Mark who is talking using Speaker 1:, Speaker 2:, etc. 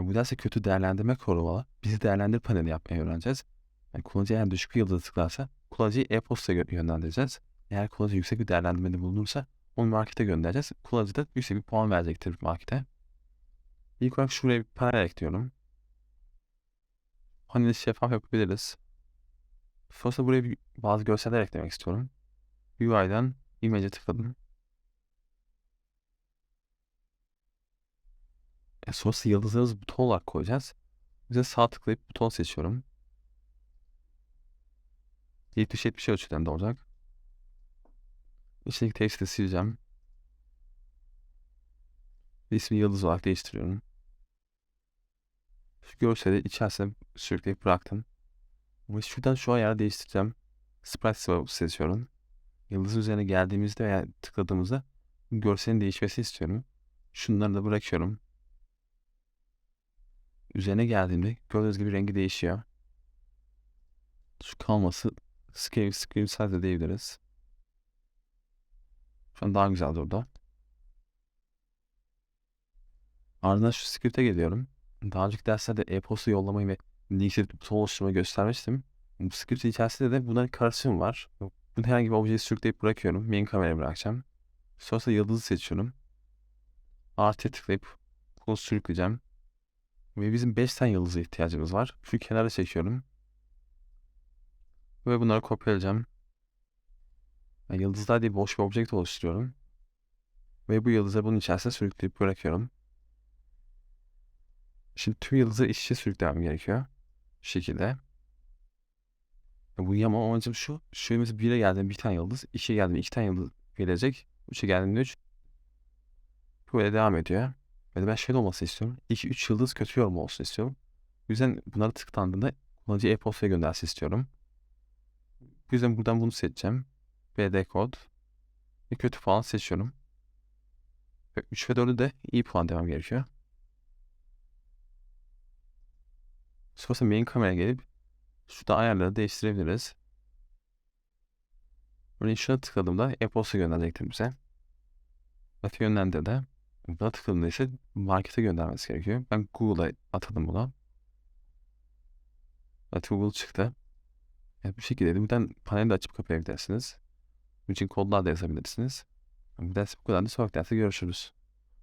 Speaker 1: Yani bu derste kötü değerlendirme korumalı. Bizi değerlendir paneli yapmayı öğreneceğiz. Yani kullanıcı eğer düşük bir yıldızı tıklarsa kullanıcıyı e-postaya gö- yönlendireceğiz. Eğer kullanıcı yüksek bir değerlendirmede bulunursa onu markete göndereceğiz. Kullanıcı da yüksek bir puan verecektir markete. İlk olarak şuraya bir panel ekliyorum. Paneli şeffaf yapabiliriz. Sonrasında buraya bir, bazı görseller eklemek istiyorum. UI'den image'e tıkladım. E sonrasında yıldızlarımızı buton olarak koyacağız. Bize sağ tıklayıp buton seçiyorum. 70-70 ölçülerinde olacak. İçindeki teksti sileceğim. İsmi yıldız olarak değiştiriyorum. Şu görseli içerisine sürükleyip bıraktım. Ve şuradan şu ayarı değiştireceğim. Sprite swap seçiyorum. Yıldızın üzerine geldiğimizde veya tıkladığımızda görselin değişmesi istiyorum. Şunları da bırakıyorum. Üzerine geldiğimde gördüğünüz gibi rengi değişiyor. Şu kalması scale screen size diyebiliriz. Şu an daha güzel durdu. Ardından şu script'e geliyorum. Daha önceki derslerde e-posta yollamayı ve linkli buton oluşturmayı göstermiştim. Bu script içerisinde de bunların karışımı var. Bunu herhangi bir objeyi sürükleyip bırakıyorum. Main kameraya bırakacağım. Sonrasında yıldızı seçiyorum. Artıya tıklayıp bunu sürükleyeceğim. Ve bizim 5 tane yıldıza ihtiyacımız var. Şu kenara çekiyorum. Ve bunları kopyalayacağım. Yani yıldızlar diye boş bir obje oluşturuyorum. Ve bu yıldızı bunun içerisine sürükleyip bırakıyorum. Şimdi tüm yıldızları iç içe sürüklemem gerekiyor. Şu şekilde. Bu yama amacım şu. Şu mesela 1'e geldiğinde bir tane yıldız, 2'ye geldiğinde iki tane yıldız gelecek. 3'e geldiğinde 3. Böyle devam ediyor. De ben şöyle olmasını istiyorum. 2-3 yıldız kötü yorum olsun istiyorum. O yüzden bunlara tıklandığında kullanıcı e-postaya göndersin istiyorum. Bu yüzden buradan bunu seçeceğim. BD kod. Ve kötü puan seçiyorum. Ve 3 ve 4'ü de iyi puan demem gerekiyor. Sonrasında main kameraya gelip şurada ayarları değiştirebiliriz. Örneğin şuna tıkladığımda e-posta gönderecektir bize. Öte yönlendir de buna tıkladığımda ise markete göndermesi gerekiyor. Ben Google'a atadım buna. Evet Google çıktı. Evet, bu şekilde de buradan paneli de açıp kapayabilirsiniz. Bunun için kodlar da yazabilirsiniz. Bu ders bu kadar da sonraki derste görüşürüz.